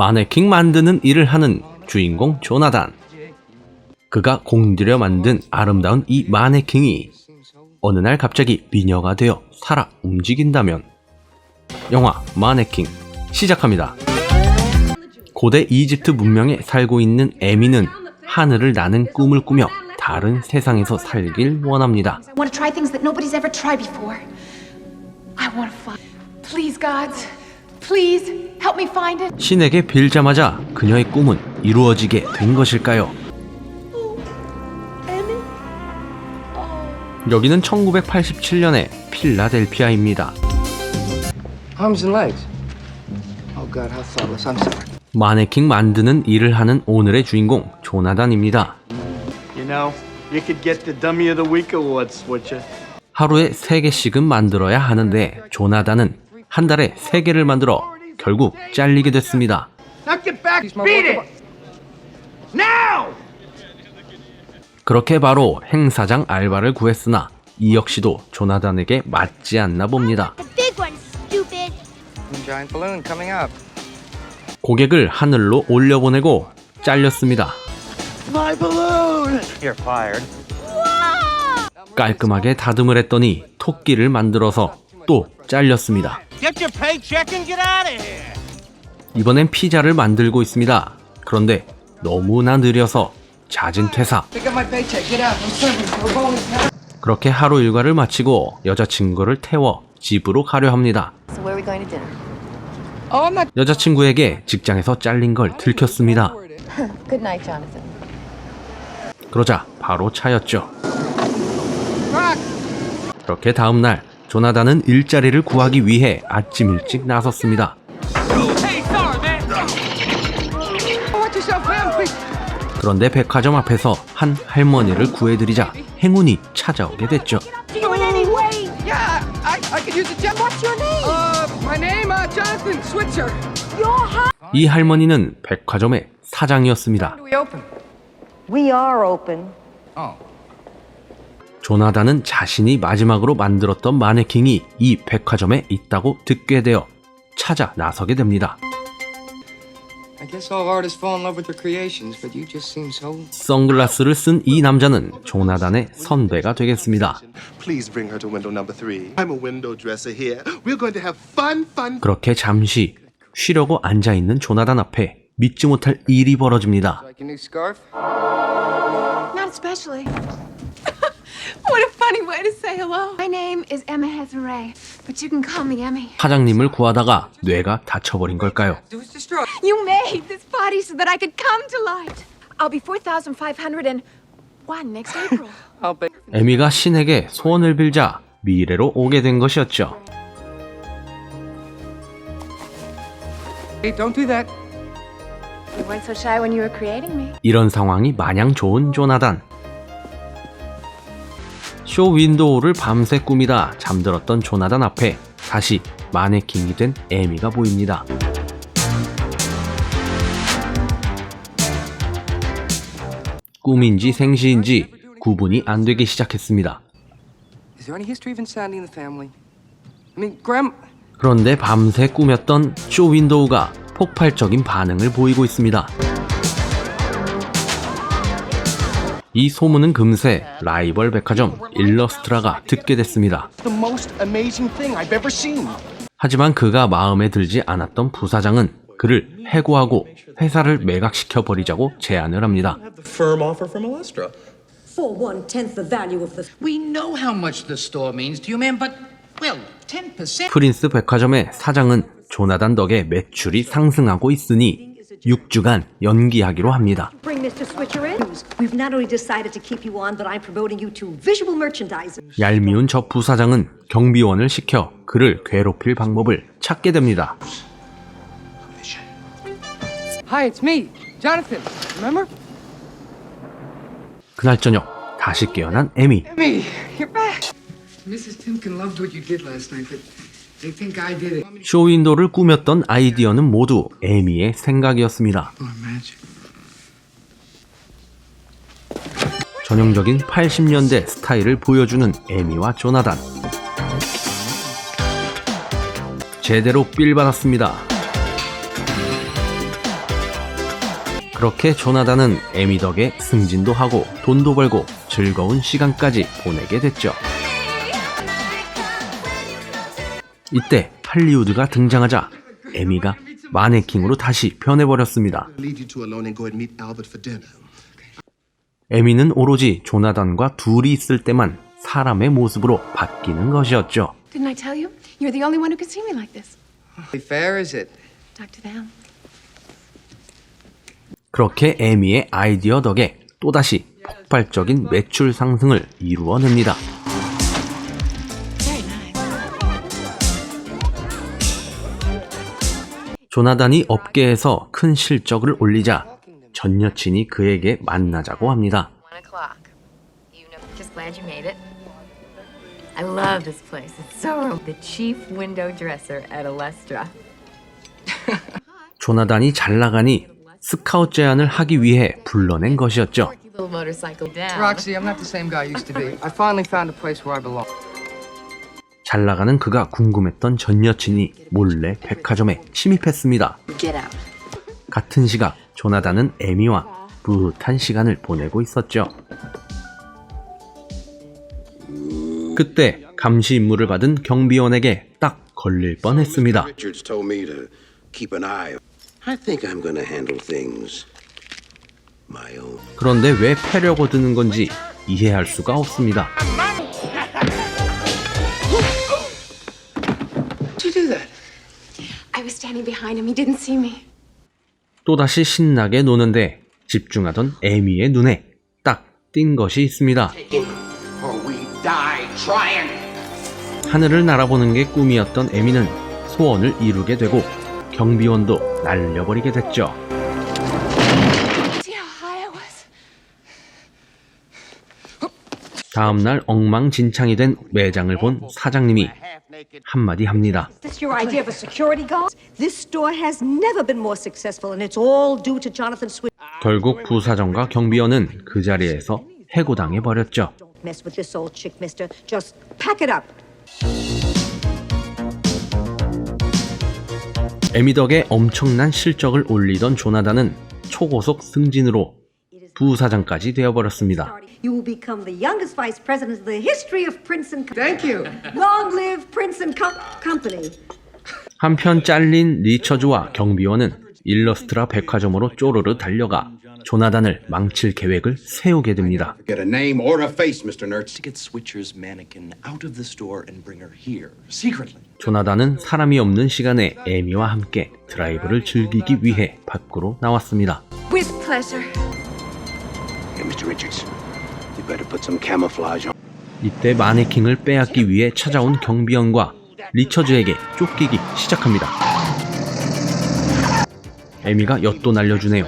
마네킹 만드는 일을 하는 주인공 조나단. 그가 공들여 만든 아름다운 이 마네킹이 어느 날 갑자기 미녀가 되어 살아 움직인다면 영화 마네킹 시작합니다. 고대 이집트 문명에 살고 있는 에미는 하늘을 나는 꿈을 꾸며 다른 세상에서 살길 원합니다. Please help me find it. 신에게 빌자마자 그녀의 꿈은 이루어지게 된 것일까요? 여기는 1987년의 필라델피아입니다. Arms and legs. Oh God, how thoughtless. I'm sorry. 마네킹 만드는 일을 하는 오늘의 주인공 조나단입니다. You know, you could get the Dummy of the Week awards, would you? 하루에 3개씩은 만들어야 하는데 조나단은 한 달에 3개를 만들어 결국 잘리게 됐습니다. 그렇게 바로 행사장 알바를 구했으나 이 역시도 조나단에게 맞지 않나 봅니다. The big one, stupid. Giant balloon coming up. 고객을 하늘로 올려보내고 잘렸습니다. My balloon! 깔끔하게 다듬을 했더니 토끼를 만들어서 또 잘렸습니다. 이번엔 피자를 만들고 있습니다. 그런데 너무나 느려서 잦은 퇴사. 그렇게 하루 일과를 마치고 여자친구를 태워 집으로 가려 합니다. Oh. 여자친구에게 직장에서 잘린 걸 들켰습니다. 그러자 바로 차였죠. 그렇게 다음 날 조나단은 일자리를 구하기 위해 아침 일찍 나섰습니다. 그런데 백화점 앞에서 한 할머니를 구해드리자 행운이 찾아오게 됐죠. Do it anyway. Yeah, I, I could use a jet. What's your name? Uh, my name, uh, Jonathan Switzer. Your hot. 이 할머니는 백화점의 사장이었습니다. 조나단은 자신이 마지막으로 만들었던 마네킹이 이 백화점에 있다고 듣게 되어 찾아 나서게 됩니다. I guess all artists fall in love with their creations, but you just seem so. 선글라스를 쓴 이 남자는 조나단의 선배가 되겠습니다. Please bring her to window number three. I'm a window dresser here. We're going to have fun, fun. 그렇게 잠시 쉬려고 앉아 있는 조나단 앞에 믿지 못할 일이 벌어집니다. Funny way to say hello. My name is Emma Hezare, but you can call me Emmy. 사장님을 구하다가 뇌가 다쳐버린 걸까요? It was destroyed. You made this body so that I could come to light. I'll be 4,501 next April. I'll bet. 에미가 신에게 소원을 빌자 미래로 오게 된 것이었죠. Hey, don't do that. you weren't so shy when you were creating me. 이런 상황이 마냥 좋은 조나단. 쇼 윈도우를 밤새 꾸미다 잠들었던 조나단 앞에 다시 마네킹이 된 에미가 보입니다. 꿈인지 생시인지 구분이 안 되기 시작했습니다. 그런데 밤새 꾸몄던 쇼 윈도우가 폭발적인 반응을 보이고 있습니다. 이 소문은 금세 라이벌 백화점 일러스트라가 듣게 됐습니다. 하지만 그가 마음에 들지 않았던 부사장은 그를 해고하고 회사를 매각시켜 버리자고 제안을 합니다. firm offer from Alestra. For one tenth the value of the We know how much the store means to you, ma'am, but, well, 10%. 프린스 백화점의 사장은 조나단 덕에 매출이 상승하고 있으니 6주간 연기하기로 합니다. bring Mr. Switcher in. We've not only decided to keep you on, but I'm promoting you to visual merchandising. 얄미운 저 부사장은 경비원을 시켜 그를 괴롭힐 방법을 찾게 됩니다. Hi, it's me, Jonathan. Remember? 그날 저녁 다시 깨어난 에미. Me, you're back. Mrs. Timken loved what you did last night, but they think I did it. 쇼윈도를 꾸몄던 아이디어는 모두 에미의 생각이었습니다. Oh, magic. 전형적인 80년대 스타일을 보여주는 에미와 조나단. 제대로 삘 받았습니다. 그렇게 조나단은 에미 덕에 승진도 하고 돈도 벌고 즐거운 시간까지 보내게 됐죠. 이때 할리우드가 등장하자 에미가 마네킹으로 다시 변해버렸습니다. 에미는 오로지 조나단과 둘이 있을 때만 사람의 모습으로 바뀌는 것이었죠. Didn't I tell you? You're the only one who can see me like this. Fair is it? To them. 그렇게 에미의 아이디어 덕에 또다시 폭발적인 매출 상승을 이루어냅니다. 조나단이 업계에서 큰 실적을 올리자 전 여친이 그에게 만나자고 합니다. One o'clock. You know, just glad you made it. I love this place. It's so rom- the chief window dresser at Alestra. 조나단이 잘 나가니 스카웃 제안을 하기 위해 불러낸 것이었죠. Quirky little motorcycle down. Roxy, I'm not the same guy I used to be. I finally found a place where I belong. 잘 나가는 그가 궁금했던 전 여친이 몰래 백화점에 침입했습니다. Get out. 같은 시각 조나단은 에미와 뿌듯한 시간을 보내고 있었죠. 그때 감시 임무를 받은 경비원에게 딱 걸릴 뻔했습니다. Richards told me to keep an eye. I think I'm going to handle things my own. 그런데 왜 패려고 드는 건지 이해할 수가 없습니다. How'd you do that? I was standing behind him. He didn't see me. 또다시 신나게 노는데 집중하던 에미의 눈에 딱 띈 것이 있습니다. 하늘을 날아보는 게 꿈이었던 에미는 소원을 이루게 되고 경비원도 날려버리게 됐죠. 다음날 엉망진창이 된 매장을 본 사장님이 한마디 합니다. Is this your idea of a security guard? This store has never been more successful, and it's all due to Jonathan Swift. 결국 부사장과 경비원은 그 자리에서 해고당해 버렸죠. Don't mess with this old chick, mister. Just pack it up. 에미 덕에 엄청난 실적을 올리던 조나단은 초고속 승진으로 부사장까지 되어버렸습니다. You will become the youngest vice president in the history of Princeton. Co- Thank you. Long live Princeton Co- Company. 한편 잘린 리처즈와 경비원은 일러스트라 백화점으로 쪼르르 달려가 조나단을 망칠 계획을 세우게 됩니다. Get a name or a face, Mr. Nertz. To get Switcher's mannequin out of the store and bring her here secretly. 조나단은 사람이 없는 시간에 에미와 함께 드라이브를 즐기기 위해 밖으로 나왔습니다. With pleasure. Hey, Mr. Richards, 이때 마네킹을 빼앗기 위해 찾아온 경비원과 리처즈에게 쫓기기 시작합니다. 에미가 엿도 날려주네요.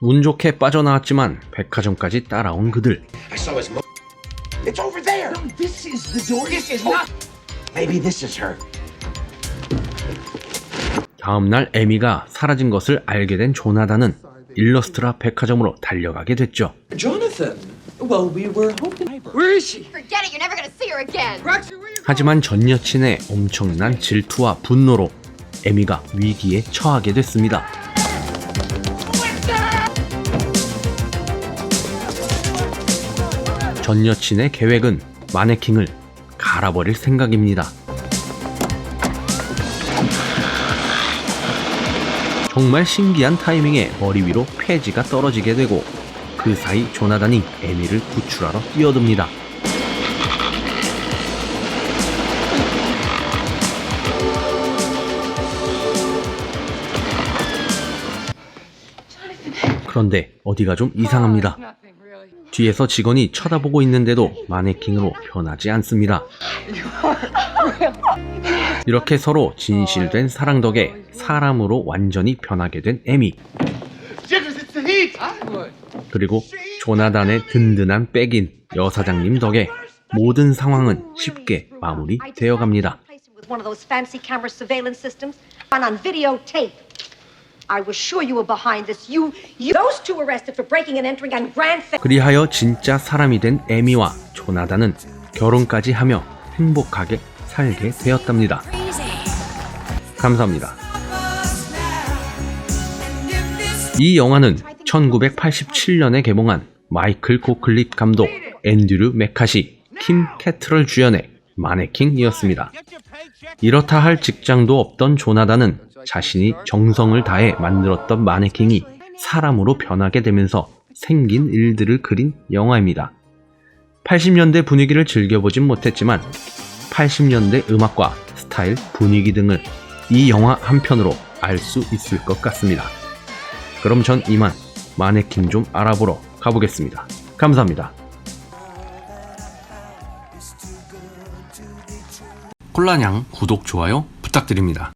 운 좋게 빠져나왔지만 백화점까지 따라온 그들. There. This is the door. This is not. Maybe this is her. 다음 날 에미가 사라진 것을 알게 된 조나단은 일러스트라 백화점으로 달려가게 됐죠. Jonathan! Well, we were hoping. Where is she? Forget it. You're never gonna see her again. Roxy, where you 하지만 전 여친의 엄청난 질투와 분노로 에미가 위기에 처하게 됐습니다. 전 여친의 계획은 마네킹을 갈아버릴 생각입니다. 정말 신기한 타이밍에 머리 위로 폐지가 떨어지게 되고 그 사이 조나단이 에미를 구출하러 뛰어듭니다. 그런데 어디가 좀 이상합니다. 뒤에서 직원이 쳐다보고 있는데도 마네킹으로 변하지 않습니다. 이렇게 서로 진실된 사랑 덕에 사람으로 완전히 변하게 된 에미. 그리고 조나단의 든든한 백인 여사장님 덕에 모든 상황은 쉽게 마무리되어 갑니다. I was sure you were behind this. You, you, those two arrested for breaking and entering on grand theft. 그리하여 진짜 사람이 된 에미와 조나단은 결혼까지 하며 행복하게 살게 되었답니다. 감사합니다. 이 영화는 1987년에 개봉한 마이클 고클릿 감독, 앤드류 메카시, 킴 캐트럴 주연의 마네킹이었습니다. 이렇다 할 직장도 없던 조나단은 자신이 정성을 다해 만들었던 마네킹이 사람으로 변하게 되면서 생긴 일들을 그린 영화입니다. 80년대 분위기를 즐겨보진 못했지만 80년대 음악과 스타일, 분위기 등을 이 영화 한 편으로 알 수 있을 것 같습니다. 그럼 전 이만 마네킹 좀 알아보러 가보겠습니다. 감사합니다. 콜라냥 구독, 좋아요 부탁드립니다.